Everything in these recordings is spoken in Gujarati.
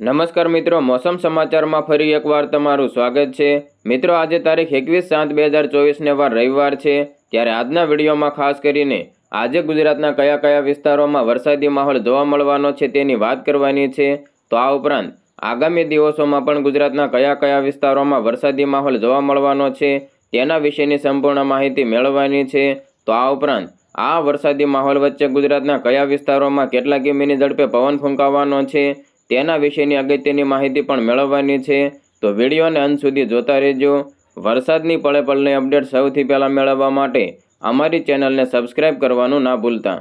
નમસ્કાર મિત્રો, મોસમ સમાચારમાં ફરી એકવાર તમારું સ્વાગત છે. મિત્રો, આજે તારીખ એકવીસ સાત બે હજાર ચોવીસને વાર રવિવાર છે. ત્યારે આજના વિડીયોમાં ખાસ કરીને આજે ગુજરાતના કયા કયા વિસ્તારોમાં વરસાદી માહોલ જોવા મળવાનો છે તેની વાત કરવાની છે. તો આ ઉપરાંત આગામી દિવસોમાં પણ ગુજરાતના કયા કયા વિસ્તારોમાં વરસાદી માહોલ જોવા મળવાનો છે તેના વિશેની સંપૂર્ણ માહિતી મેળવવાની છે. તો આ ઉપરાંત આ વરસાદી માહોલ વચ્ચે ગુજરાતના કયા વિસ્તારોમાં કેટલા કિમીની ઝડપે પવન ફૂંકાવાનો છે તેના વિશેની અગત્યની માહિતી પણ મેળવવાની છે. તો વિડીયોને અંત સુધી જોતા રહેજો. વરસાદની પળે પળની અપડેટ સૌથી પહેલાં મેળવવા માટે અમારી ચેનલને સબસ્ક્રાઇબ કરવાનું ના ભૂલતા.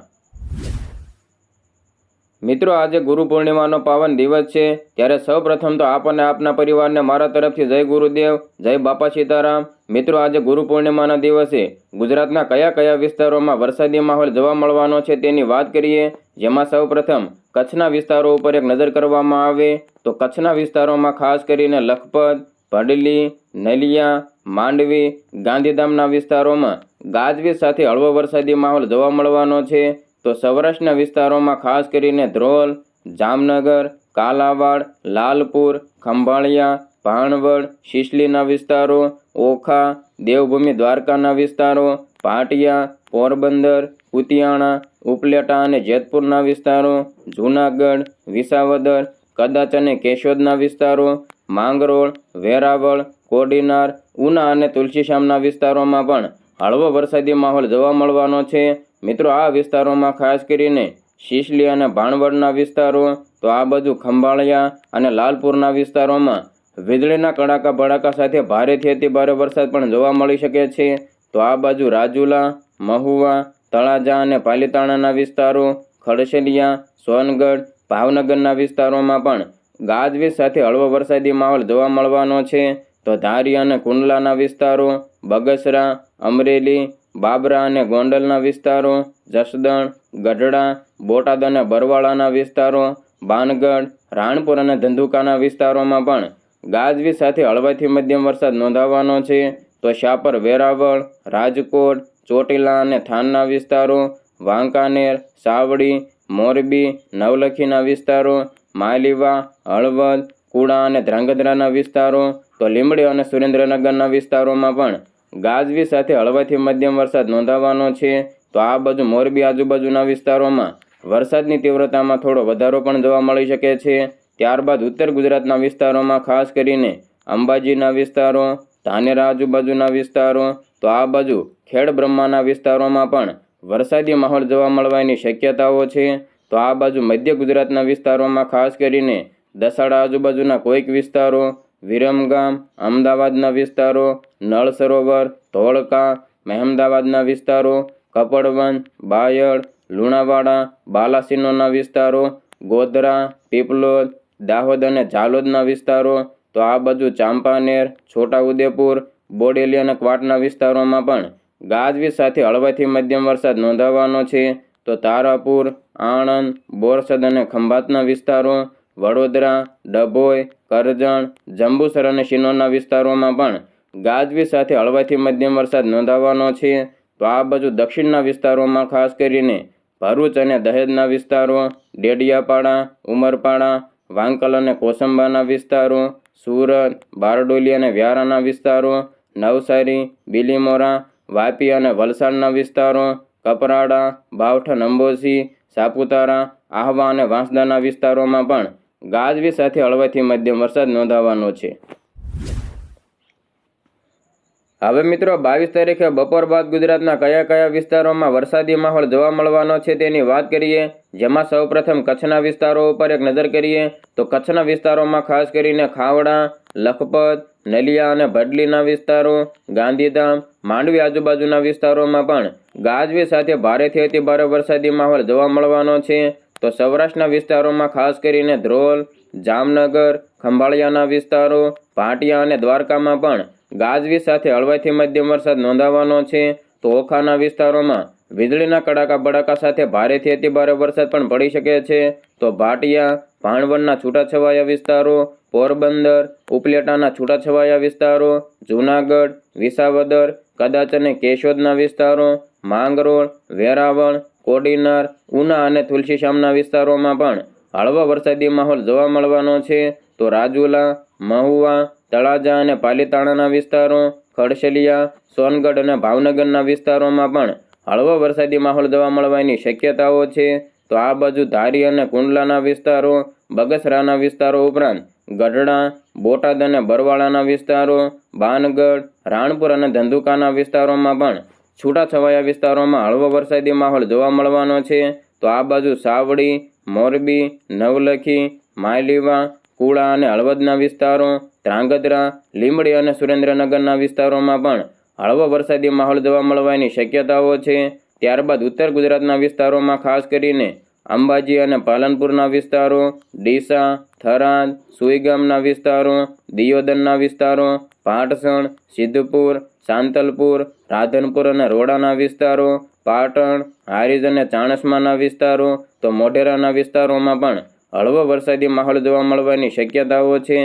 મિત્રો, આજે ગુરુ પૂર્ણિમાનો પાવન દિવસ છે. ત્યારે સૌ પ્રથમ તો આપ અને આપના પરિવારને મારા તરફથી જય ગુરુદેવ, જય બાપા સીતારામ. મિત્રો, આજે ગુરુ પૂર્ણિમાના દિવસે ગુજરાતના કયા કયા વિસ્તારોમાં વરસાદી માહોલ જોવા મળવાનો છે તેની વાત કરીએ. જેમાં સૌ પ્રથમ કચ્છના વિસ્તારો ઉપર એક નજર કરવામાં આવે તો કચ્છના વિસ્તારોમાં ખાસ કરીને લખપત, ભડલી, નલિયા, માંડવી, ગાંધીધામના વિસ્તારોમાં ગાજવીજ સાથે હળવો વરસાદી માહોલ જોવા મળવાનો છે. તો સૌરાષ્ટ્રના વિસ્તારોમાં ખાસ કરીને ધ્રોલ, જામનગર, કાલાવાડ, લાલપુર, ખંભાળિયા, ભાણવડ, શિશલીના વિસ્તારો, ઓખા, દેવભૂમિ દ્વારકાના વિસ્તારો, પાટિયા, પોરબંદર, કુતિયાણા, ઉપલેટા અને જેતપુરના વિસ્તારો, જૂનાગઢ, વિસાવદર, કદાચ અને કેશોદના વિસ્તારો, માંગરોળ, વેરાવળ, કોડીનાર, ઉના અને તુલસીશ્યામના વિસ્તારોમાં પણ હળવો વરસાદી માહોલ જોવા મળવાનો છે. મિત્રો, આ વિસ્તારોમાં ખાસ કરીને શિશલી અને ભાણવડના વિસ્તારો, તો આ બાજુ ખંભાળિયા અને લાલપુરના વિસ્તારોમાં વીજળીના કડાકા ભડાકા સાથે ભારેથી અતિ ભારે વરસાદ પણ જોવા મળી શકે છે. તો આ બાજુ રાજુલા, મહુવા, તળાજા અને પાલીતાણાના વિસ્તારો ખડસેલિયા સોનગઢ, ભાવનગરના વિસ્તારોમાં પણ ગાજવીજ સાથે હળવો વરસાદી માહોલ જોવા મળવાનો છે. તો ધારી અને કુંડલાના વિસ્તારો, બગસરા, અમરેલી બાબરા અને ગોંડલના વિસ્તારો, જસદણ, ગઢડા, બોટાદ અને બરવાળાના વિસ્તારો, બાનગઢ, રાણપુર અને ધંધુકાના વિસ્તારોમાં પણ ગાજવી સાથે હળવાથી મધ્યમ વરસાદ નોંધાવાનો છે. તો શાપર, વેરાવળ, રાજકોટ, ચોટીલા અને થાનના વિસ્તારો, વાંકાનેર, સાવડી, મોરબી, નવલખીના વિસ્તારો, માલીવા, હળવદ, કુડા અને ધ્રાંગધ્રાના વિસ્તારો, તો લીંબડી અને સુરેન્દ્રનગરના વિસ્તારોમાં પણ ગાજવી સાથે હળવાથી મધ્યમ વરસાદ નોંધાવાનો છે, તો આ બાજુ મોરબી આજુબાજુના વિસ્તારોમાં વરસાદની તીવ્રતામાં થોડો વધારો પણ જોવા મળી શકે છે. ત્યારબાદ ઉત્તર ગુજરાતના વિસ્તારોમાં ખાસ કરીને અંબાજીના વિસ્તારો, ધાનેરા આજુબાજુના વિસ્તારો, તો આ બાજુ ખેડ બ્રહ્માના વિસ્તારોમાં પણ વરસાદી માહોલ જોવા મળવાની શક્યતાઓ છે. તો આ બાજુ મધ્ય ગુજરાતના વિસ્તારોમાં ખાસ કરીને દસાડા આજુબાજુના કોઈક વિસ્તારો, વિરમગામ, અમદાવાદના વિસ્તારો નળ સરોવર, ધોળકા, મહેમદાવાદના વિસ્તારો, કપડવન, બાયડ, લુણાવાડા, બાલાસિનોના વિસ્તારો, ગોધરા, પીપલોદ, દાહોદ અને ઝાલોદના વિસ્તારો. તો આ બાજુ ચાંપાનેર, છોટાઉદેપુર, બોડેલી અને ક્વાટના વિસ્તારોમાં પણ ગાજવીજ સાથે હળવાથી મધ્યમ વરસાદ નોંધાવાનો છે. તો તારાપુર, આણંદ, બોરસદ અને ખંભાતના વિસ્તારો, વડોદરા, ડભોઈ, કરજણ, જંબુસર અને શિનોરના વિસ્તારોમાં પણ ગાજવીજ સાથે હળવાથી મધ્યમ વરસાદ નોંધાવાનો છે. તો આ બાજુ દક્ષિણના વિસ્તારોમાં ખાસ કરીને ભરૂચ અને દહેજના વિસ્તારો, ડેડિયાપાડા, ઉમરપાડા, વાંકલ અને કોસંબાના વિસ્તારો, સુરત, બારડોલી અને વ્યારાના વિસ્તારો, નવસારી, બિલીમોરા, વાપી અને વલસાડના વિસ્તારો, કપરાડા બાવઠન અંબોસી સાપુતારા, આહવા અને વાંસદાના વિસ્તારોમાં પણ ગાજવી સાથે હળવાથી મધ્યમ વરસાદ નોંધાવાનો છે. હવે મિત્રો, બાવીસ તારીખે બપોર બાદ ગુજરાતના કયા કયા વિસ્તારોમાં વરસાદી માહોલ જોવા મળવાનો છે તેની વાત કરીએ. જેમાં સૌપ્રથમ કચ્છના વિસ્તારો ઉપર એક નજર કરીએ તો કચ્છના વિસ્તારોમાં ખાસ કરીને ખાવડા, લખપત, નલિયા અને ભડલીના વિસ્તારો, ગાંધીધામ, માંડવી આજુબાજુના વિસ્તારોમાં પણ ગાજવી સાથે ભારેથી અતિ ભારે વરસાદી માહોલ જોવા મળવાનો છે. તો સૌરાષ્ટ્રના વિસ્તારોમાં ખાસ કરીને ધ્રોલ, જામનગર, ખંભાળિયાના વિસ્તારો, પાટિયા અને દ્વારકામાં પણ ગાજવીજ સાથે હળવાથી મધ્યમ વરસાદ નોંધાવાનો છે. તો ઓખાના વિસ્તારોમાં વીજળીના કડાકા બડાકા સાથે ભારેથી અતિભારે વરસાદ પણ પડી શકે છે. તો ભાટિયા, ભાણવડના છૂટાછવાયા વિસ્તારો, પોરબંદર, ઉપલેટાના છૂટાછવાયા વિસ્તારો, જૂનાગઢ, વિસાવદર, કદાચ અને કેશોદના વિસ્તારો, માંગરોળ, વેરાવળ, કોડીનાર, ઉના અને તુલસીશ્યામના વિસ્તારોમાં પણ હળવા વરસાદી માહોલ જોવા મળવાનો છે. તો રાજુલા, મહુવા તળાજા અને પાલીતાણાના વિસ્તારો, ખડશલિયા, સોનગઢ અને ભાવનગરના વિસ્તારોમાં પણ હળવો વરસાદી માહોલ જોવા મળવાની શક્યતાઓ છે. તો આ બાજુ ધારી અને કુંડલાના વિસ્તારો, બગસરાના વિસ્તારો ઉપરાંત ગઢડા, બોટાદ અને બરવાળાના વિસ્તારો, ભાનગઢ, રાણપુર અને ધંધુકાના વિસ્તારોમાં પણ છૂટાછવાયા વિસ્તારોમાં હળવો વરસાદી માહોલ જોવા મળવાનો છે. તો આ બાજુ સાવડી, મોરબી, નવલખી માયલીવા કુળા અને હળવદના વિસ્તારો ધ્રાંગધ્રા લીંબડી અને સુરેન્દ્રનગરના વિસ્તારોમાં પણ હળવો વરસાદી માહોલ જોવા મળવાની શક્યતાઓ છે. ત્યારબાદ ઉત્તર ગુજરાતના વિસ્તારોમાં ખાસ કરીને અંબાજી અને પાલનપુરના વિસ્તારો, ડીસા, થરાદ, સુઈગામના વિસ્તારો, દિયોદરના વિસ્તારો, પાટસણ, સિદ્ધપુર, સાંતલપુર, રાધનપુર અને રોડાના વિસ્તારો, પાટણ, હારીજ અને ચાણસમાના વિસ્તારો તો મોઢેરાના વિસ્તારોમાં પણ હળવો વરસાદી માહોલ જોવા મળવાની શક્યતાઓ છે.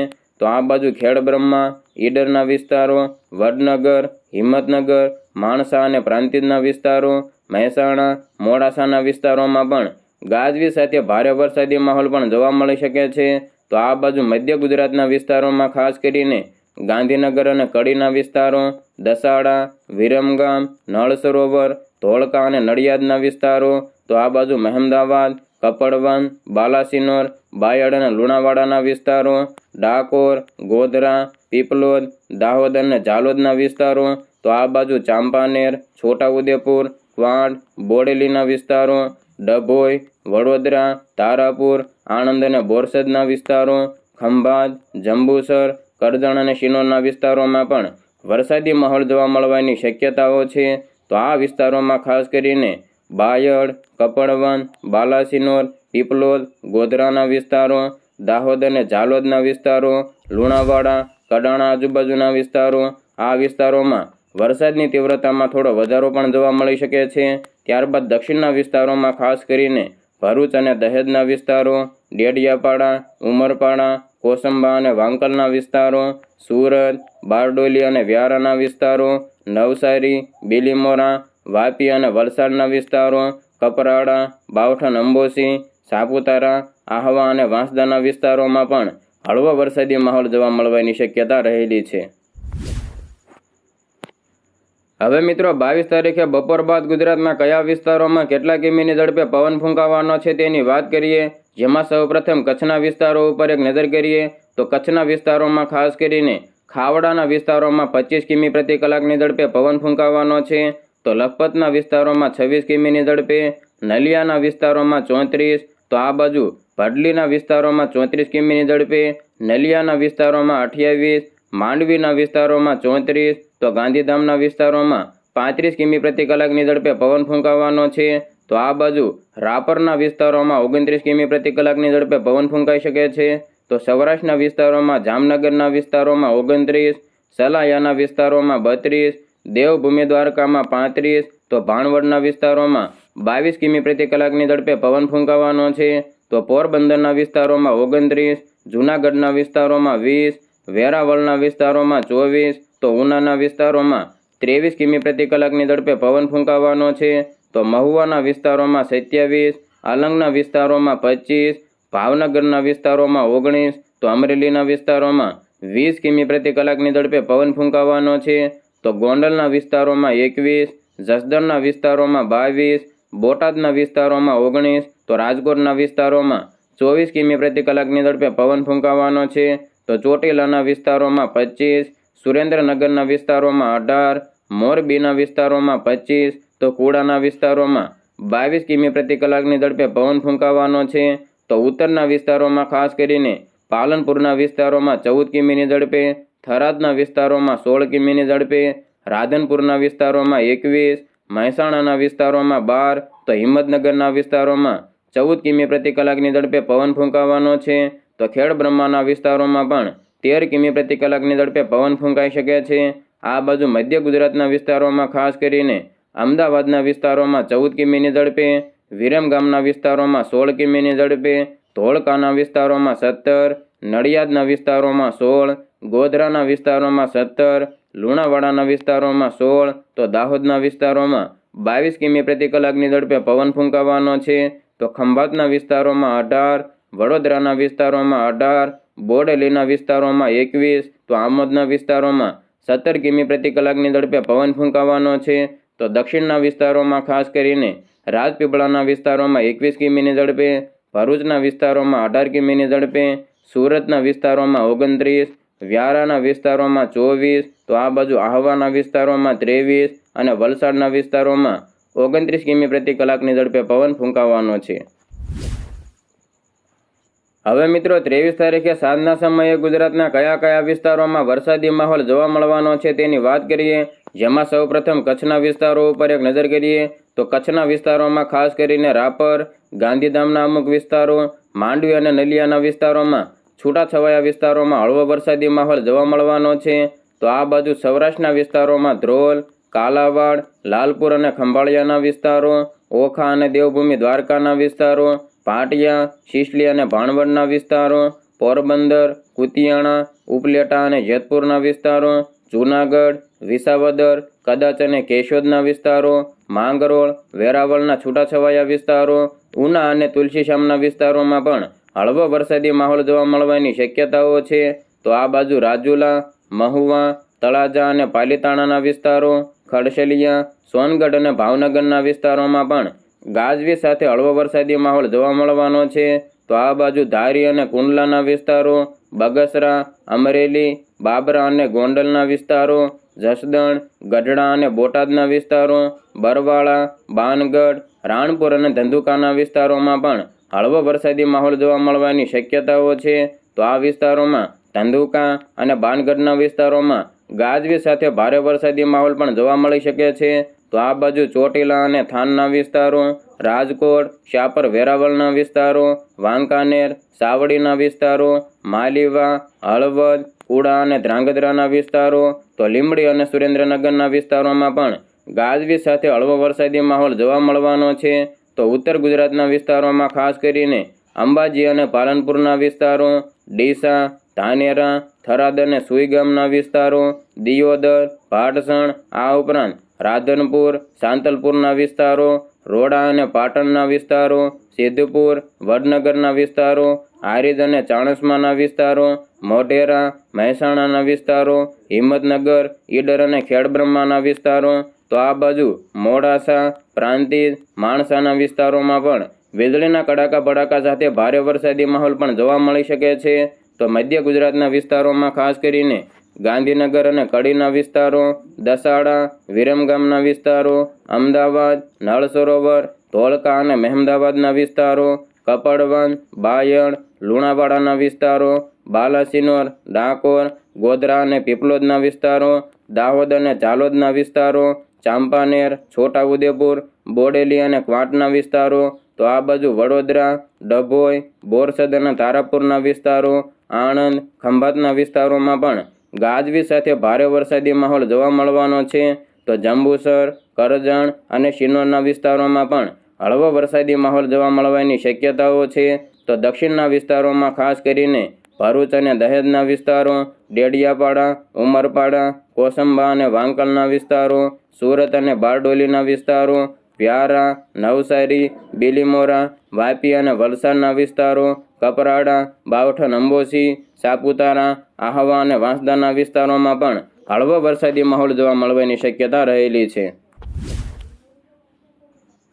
તો આ બાજુ ખેડબ્રહ્મા, ઈડરના વિસ્તારો, વડનગર, હિંમતનગર, માણસા અને પ્રાંતિજના વિસ્તારો, મહેસાણા, મોડાસાના વિસ્તારોમાં પણ ગાજવી સાથે ભારે વરસાદી માહોલ પણ જોવા મળી શકે છે. તો આ બાજુ મધ્ય ગુજરાતના વિસ્તારોમાં ખાસ કરીને ગાંધીનગર અને કડીના વિસ્તારો, દસાડા, વિરમગામ નળ સરોવર ધોળકા અને નડિયાદના વિસ્તારો, તો આ બાજુ મહેમદાવાદ કપડવન બાલાસિનોર, બાયડ અને લુણાવાડાના વિસ્તારો ડાકોર, ગોધરા, પીપલોદ, દાહોદ અને ઝાલોદના વિસ્તારો, તો આ બાજુ ચાંપાનેર, છોટાઉદેપુર ક્વાંટ બોડેલીના વિસ્તારો, ડભોઈ, વડોદરા, તારાપુર, આણંદ અને બોરસદના વિસ્તારો, ખંભાત, જંબુસર, કરજણ અને શિનોરના વિસ્તારોમાં પણ વરસાદી માહોલ જોવા મળવાની શક્યતાઓ છે. તો આ વિસ્તારોમાં ખાસ કરીને બાયડ કપડવન બાલાસિનોર, પીપલોદ, ગોધરાના વિસ્તારો દાહોદ અને ઝાલોદના વિસ્તારો, લુણાવાડા, કડાણા આજુબાજુના વિસ્તારો, આ વિસ્તારોમાં વરસાદની તીવ્રતામાં થોડો વધારો પણ જોવા મળી શકે છે. ત્યારબાદ દક્ષિણના વિસ્તારોમાં ખાસ કરીને ભરૂચ અને દહેજના વિસ્તારો, ડેડિયાપાડા, ઉમરપાડા, કોસંબા અને વાંકલના વિસ્તારો, સુરત, બારડોલી અને વ્યારાના વિસ્તારો, નવસારી, બિલીમોરા, વાપી અને વલસાડના વિસ્તારો, કપરાડા બાવઠન અંબોસી સાપુતારા આહવા અને વાંસદાના વિસ્તારોમાં પણ હળવો વરસાદી માહોલ જોવા મળવાની શક્યતા રહેલી છે. હવે મિત્રો, બાવીસ તારીખે બપોર બાદ ગુજરાતના કયા વિસ્તારોમાં કેટલા કિમીની ઝડપે પવન ફૂંકાવાનો છે તેની વાત કરીએ, જેમાં સૌપ્રથમ કચ્છના વિસ્તારો ઉપર એક નજર કરીએ, તો કચ્છના વિસ્તારોમાં ખાસ કરીને ખાવડાના વિસ્તારોમાં પચીસ કિમી પ્રતિ કલાકની ઝડપે પવન ફૂંકાવાનો છે, તો લખપતના વિસ્તારોમાં છવ્વીસ કિમીની ઝડપે, નલિયાના વિસ્તારોમાં ચોત્રીસ તો આ બાજુ ભાડલીના વિસ્તારોમાં ચોત્રીસ કિમીની ઝડપે, નલિયાના વિસ્તારોમાં અઠ્યાવીસ, માંડવીના વિસ્તારોમાં ચોત્રીસ, તો ગાંધીધામના વિસ્તારોમાં પાંત્રીસ કિમી પ્રતિ કલાકની ઝડપે પવન ફૂંકાવાનો છે. તો આ બાજુ રાપરના વિસ્તારોમાં ઓગણત્રીસ કિમી પ્રતિ કલાકની ઝડપે પવન ફૂંકાઈ શકે છે. તો સૌરાષ્ટ્રના વિસ્તારોમાં, જામનગરના વિસ્તારોમાં ઓગણત્રીસ, સલાયાના વિસ્તારોમાં બત્રીસ, દેવભૂમિ દ્વારકામાં પાંત્રીસ તો ભાણવડના વિસ્તારોમાં બાવીસ કિમી પ્રતિ કલાકની ઝડપે પવન ફૂંકાવાનો છે. તો પોરબંદરના વિસ્તારોમાં ઓગણત્રીસ, જૂનાગઢના વિસ્તારોમાં વીસ, વેરાવળના વિસ્તારોમાં ચોવીસ, તો ઉનાના વિસ્તારોમાં ત્રેવીસ કિમી પ્રતિ કલાકની ઝડપે પવન ફૂંકાવાનો છે. તો મહુવાના વિસ્તારોમાં સત્યાવીસ, આલંગના વિસ્તારોમાં પચીસ, ભાવનગરના વિસ્તારોમાં ઓગણીસ, તો અમરેલીના વિસ્તારોમાં વીસ કિમી પ્રતિ કલાકની ઝડપે પવન ફૂંકાવાનો છે. તો ગોંડલના વિસ્તારોમાં એકવીસ જસદણના વિસ્તારોમાં બાવીસ, બોટાદના વિસ્તારોમાં ઓગણીસ, તો રાજકોટના વિસ્તારોમાં ચોવીસ કિમી પ્રતિ કલાકની ઝડપે પવન ફૂંકાવાનો છે. તો ચોટીલાના વિસ્તારોમાં પચીસ, સુરેન્દ્રનગરના વિસ્તારોમાં અઢાર, મોરબીના વિસ્તારોમાં પચીસ, તો કુડાના વિસ્તારોમાં બાવીસ કિમી પ્રતિ કલાકની ઝડપે પવન ફૂંકાવાનો છે. તો ઉત્તરના વિસ્તારોમાં ખાસ કરીને પાલનપુરના વિસ્તારોમાં ચૌદ કિમીની ઝડપે, થરાદના વિસ્તારોમાં સોળ કિમીની ઝડપે રાધનપુરના વિસ્તારોમાં એકવીસ, મહેસાણાના વિસ્તારોમાં બાર, તો હિંમતનગરના વિસ્તારોમાં ચૌદ કિમી પ્રતિ કલાકની ઝડપે પવન ફૂંકાવાનો છે. તો ખેડબ્રહ્માના વિસ્તારોમાં પણ તેર કિમી પ્રતિ કલાકની ઝડપે પવન ફૂંકાઈ શકે છે. આ બાજુ મધ્ય ગુજરાતના વિસ્તારોમાં ખાસ કરીને અમદાવાદના વિસ્તારોમાં ચૌદ કિમીની ઝડપે વિરમગામના વિસ્તારોમાં સોળ કિમીની ઝડપે, ધોળકાના વિસ્તારોમાં સત્તર, નડિયાદના વિસ્તારોમાં સોળ, ગોધરાના વિસ્તારોમાં સત્તર લુણાવાડાના વિસ્તારોમાં સોળ, તો દાહોદના વિસ્તારોમાં બાવીસ કિમી પ્રતિ કલાકની ઝડપે પવન ફૂંકાવાનો છે. તો ખંભાતના વિસ્તારોમાં અઢાર, વડોદરાના વિસ્તારોમાં અઢાર, બોડેલીના વિસ્તારોમાં એકવીસ, તો આમોદના વિસ્તારોમાં સત્તર કિમી પ્રતિ કલાકની ઝડપે પવન ફૂંકાવાનો છે. તો દક્ષિણના વિસ્તારોમાં ખાસ કરીને રાજપીપળાના વિસ્તારોમાં એકવીસ કિમીની ઝડપે, ભરૂચના વિસ્તારોમાં અઢાર કિમીની ઝડપે, સુરતના વિસ્તારોમાં ઓગણત્રીસ, વ્યારાના વિસ્તારોમાં ચોવીસ તો આ બાજુ આહવાના વિસ્તારોમાં ત્રેવીસ અને વલસાડના વિસ્તારોમાં ઓગણત્રીસ કિમી પ્રતિ કલાકની ઝડપે પવન ફૂંકાવાનો છે. હવે મિત્રો ત્રેવીસ તારીખે સાંજના સમયે ગુજરાતના કયા કયા વિસ્તારોમાં વરસાદી માહોલ જોવા મળવાનો છે તેની વાત કરીએ. જેમાં સૌપ્રથમ કચ્છના વિસ્તારો ઉપર એક નજર કરીએ તો કચ્છના વિસ્તારોમાં ખાસ કરીને રાપર, ગાંધીધામના અમુક વિસ્તારો, માંડવી અને નલિયાના વિસ્તારોમાં છૂટાછવાયા વિસ્તારોમાં હળવો વરસાદી માહોલ જોવા મળવાનો છે. તો આ બાજુ સૌરાષ્ટ્રના વિસ્તારોમાં ધ્રોલ, કાલાવાડ, લાલપુર અને ખંભાળિયાના વિસ્તારો, ઓખા અને દેવભૂમિ દ્વારકાના વિસ્તારો, પાટિયા, શિશલી અને ભાણવડના વિસ્તારો, પોરબંદર, કુતિયાણા, ઉપલેટા અને જેતપુરના વિસ્તારો, જૂનાગઢ, વિસાવદર, કદાચ અને કેશોદના વિસ્તારો, માંગરોળ, વેરાવળના છૂટાછવાયા વિસ્તારો, ઉના અને તુલસીશ્યામના વિસ્તારોમાં પણ હળવો વરસાદી માહોલ જોવા મળવાની શક્યતાઓ છે. તો આ બાજુ રાજુલા મહુવા, તળાજા અને પાલીતાણાના વિસ્તારો ખડસલિયા સોનગઢ અને ભાવનગરના વિસ્તારોમાં પણ ગાજવી સાથે હળવો વરસાદી માહોલ જોવા મળવાનો છે. તો આ બાજુ ધારી અને કુંડલાના વિસ્તારો, બગસરા, અમરેલી, બાબરા અને ગોંડલના વિસ્તારો, જસદણ, ગઢડા અને બોટાદના વિસ્તારો, બરવાળા, બાનગઢ, રાણપુર અને ધંધુકાના વિસ્તારોમાં પણ હળવો વરસાદી માહોલ જોવા મળવાની શક્યતાઓ છે. તો આ વિસ્તારોમાં ધંધુકા અને બાનગઢના વિસ્તારોમાં ગાજવી સાથે ભારે વરસાદી માહોલ પણ જોવા મળી શકે છે. તો આ બાજુ ચોટીલા અને થાનના વિસ્તારો, રાજકોટ શાપર વેરાવળના વિસ્તારો, વાંકાનેર, સાવડીના વિસ્તારો, માલીવા, હળવદ, કુડા અને ધ્રાંગધ્રાના વિસ્તારો, તો લીંબડી અને સુરેન્દ્રનગરના વિસ્તારોમાં પણ ગાજવી સાથે હળવો વરસાદી માહોલ જોવા મળવાનો છે. તો ઉત્તર ગુજરાતના વિસ્તારોમાં ખાસ કરીને અંબાજી અને પાલનપુરના વિસ્તારો, ડીસા ધાનેરા, થરાદ અને સુઈગામના વિસ્તારો, દિયોદર ભાટસણ આ ઉપરાંત રાધનપુર, સાંતલપુરના વિસ્તારો, રોડા અને પાટણના વિસ્તારો, સિદ્ધપુર, વડનગરના વિસ્તારો હારીજ અને ચાણસમાના વિસ્તારો, મોઢેરા, મહેસાણાના વિસ્તારો, હિંમતનગર, ઈડર અને ખેડબ્રહ્માના વિસ્તારો, તો આ બાજુ મોડાસા, પ્રાંતિજ, માણસાના વિસ્તારોમાં પણ વીજળીના કડાકા ભડાકા સાથે ભારે વરસાદી માહોલ પણ જોવા મળી શકે છે. તો મધ્ય ગુજરાતના વિસ્તારોમાં ખાસ કરીને ગાંધીનગર અને કડીના વિસ્તારો, દસાડા વિરમગામના વિસ્તારો, અમદાવાદ નળ સરોવર ધોળકા અને મહેમદાવાદના વિસ્તારો કપડવન બાયડ, લુણાવાડાના વિસ્તારો, બાલાસિનોર, ડાકોર, ગોધરા અને પીપલોદના વિસ્તારો, દાહોદ અને ઝાલોદના વિસ્તારો, ચાંપાનેર, છોટાઉદેપુર, બોડેલી અને ક્વાંટના વિસ્તારો, તો આ બાજુ વડોદરા, ડભોઈ, બોરસદ અને તારાપુરના વિસ્તારો આણંદ ખંભાતના વિસ્તારોમાં પણ ગાજવી સાથે ભારે વરસાદી માહોલ જોવા મળવાનો છે. તો જંબુસર, કરજણ અને શિનોરના વિસ્તારોમાં પણ હળવો વરસાદી માહોલ જોવા મળવાની શક્યતાઓ છે. તો દક્ષિણના વિસ્તારોમાં ખાસ કરીને ભરૂચ અને દહેજના વિસ્તારો, ડેડિયાપાડા, ઉમરપાડા, કોસંબા અને વાંકલના વિસ્તારો, સુરત અને બારડોલીના વિસ્તારો, વ્યારા, નવસારી, બિલીમોરા, વાપી અને વલસાડના વિસ્તારો કપરાડા બાવઠન અંબોસી સાપુતારા, આહવા અને વાંસદાના વિસ્તારોમાં પણ હળવો વરસાદી માહોલ જોવા મળવાની શક્યતા રહેલી છે.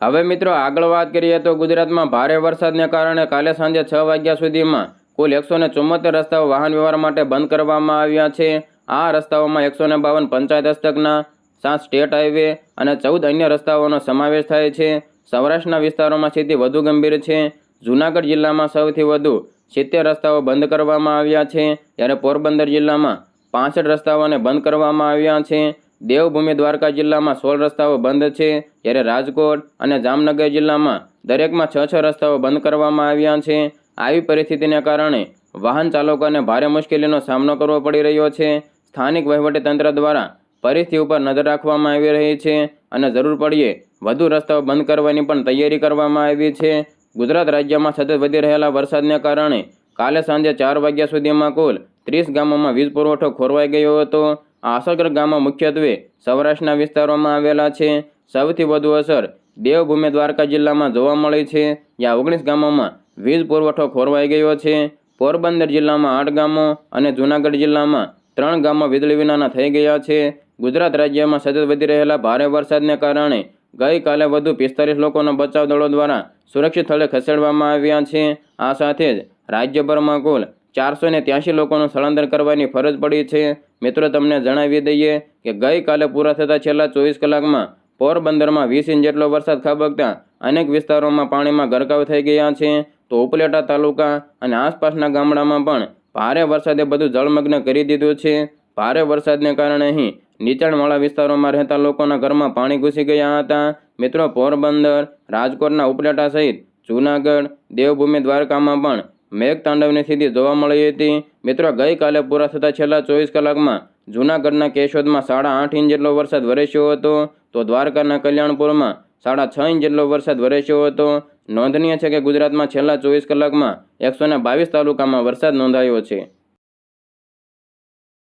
હવે મિત્રો આગળ વાત કરીએ તો ગુજરાતમાં ભારે વરસાદને કારણે કાલે સાંજે છ વાગ્યા સુધીમાં કુલ એકસો ને ચુમ્મોતેર રસ્તાઓ વાહન વ્યવહાર માટે બંધ કરવામાં આવ્યા છે. આ રસ્તાઓમાં એકસો ને બાવન પંચાયત હસ્તકના, સાત સ્ટેટ હાઈવે અને ચૌદ અન્ય રસ્તાઓનો સમાવેશ થાય છે. સૌરાષ્ટ્રના વિસ્તારોમાં સ્થિતિ વધુ ગંભીર છે. જૂનાગઢ જિલ્લામાં સૌથી વધુ સિત્તેર રસ્તાઓ બંધ કરવામાં આવ્યા છે. જ્યારે પોરબંદર જિલ્લામાં પાસઠ રસ્તાઓને બંધ કરવામાં આવ્યા છે. દેવભૂમિ દ્વારકા જિલ્લામાં સોળ રસ્તાઓ બંધ છે. જ્યારે રાજકોટ અને જામનગર જિલ્લામાં દરેકમાં છ છ રસ્તાઓ બંધ કરવામાં આવ્યા છે. આવી પરિસ્થિતિને કારણે વાહન ચાલકોને ભારે મુશ્કેલીનો સામનો કરવો પડી રહ્યો છે. સ્થાનિક વહીવટીતંત્ર દ્વારા પરિસ્થિતિ ઉપર નજર રાખવામાં આવી રહી છે અને જરૂર પડીએ વધુ રસ્તાઓ બંધ કરવાની પણ તૈયારી કરવામાં આવી છે. ગુજરાત રાજ્યમાં સતત વધી રહેલા વરસાદને કારણે કાલે સાંજે ચાર વાગ્યા સુધીમાં કુલ ત્રીસ ગામોમાં વીજ પુરવઠો ખોરવાઈ ગયો હતો. આ અસરગ્રસ્ત ગામો મુખ્યત્વે સૌરાષ્ટ્રના વિસ્તારોમાં આવેલા છે. સૌથી વધુ અસર દેવભૂમિ દ્વારકા જિલ્લામાં જોવા મળી છે. જ્યાં ઓગણીસ ગામોમાં વીજ પુરવઠો ખોરવાઈ ગયો છે. પોરબંદર જિલ્લામાં આઠ ગામો અને જૂનાગઢ જિલ્લામાં ત્રણ ગામો વીજળી વિનાના થઈ ગયા છે. ગુજરાત રાજ્યમાં સતત વધી રહેલા ભારે વરસાદને કારણે ગઈકાલે વધુ પિસ્તાલીસ લોકોના બચાવ દળો દ્વારા સુરક્ષિત સ્થળે ખસેડવામાં આવ્યા છે. આ સાથે જ રાજ્યભરમાં કુલ ચારસો ને ત્યાસી લોકોનું સ્થળાંતર કરવાની ફરજ પડી છે. મિત્રો, તમને જણાવી દઈએ કે ગઈકાલે પૂરા થતા છેલ્લા ચોવીસ કલાકમાં પોરબંદરમાં વીસ ઇંચ જેટલો વરસાદ ખાબકતા અનેક વિસ્તારોમાં પાણીમાં ગરકાવ થઈ ગયા છે. તો ઉપલેટા તાલુકા અને આસપાસના ગામડામાં પણ ભારે વરસાદે બધું જળમગ્ન કરી દીધું છે. ભારે વરસાદને કારણે અહીં નીચાણવાળા વિસ્તારોમાં રહેતા લોકોના ઘરમાં પાણી ઘૂસી ગયા હતા. મિત્રો, પોરબંદર, રાજકોટના ઉપલેટા સહિત જૂનાગઢ, દેવભૂમિ દ્વારકામાં પણ મેઘતાંડવની સ્થિતિ જોવા મળી હતી. મિત્રો, ગઈકાલે પૂરા થતા છેલ્લા ચોવીસ કલાકમાં જૂનાગઢના કેશોદમાં સાડા આઠ ઇંચ જેટલો વરસાદ વરસ્યો હતો. તો દ્વારકાના કલ્યાણપુરમાં સાડા છ ઇંચ જેટલો વરસાદ વરસ્યો હતો. નોંધનીય છે કે ગુજરાતમાં છેલ્લા ચોવીસ કલાકમાં એકસો બાવીસ તાલુકામાં વરસાદ નોંધાયો છે.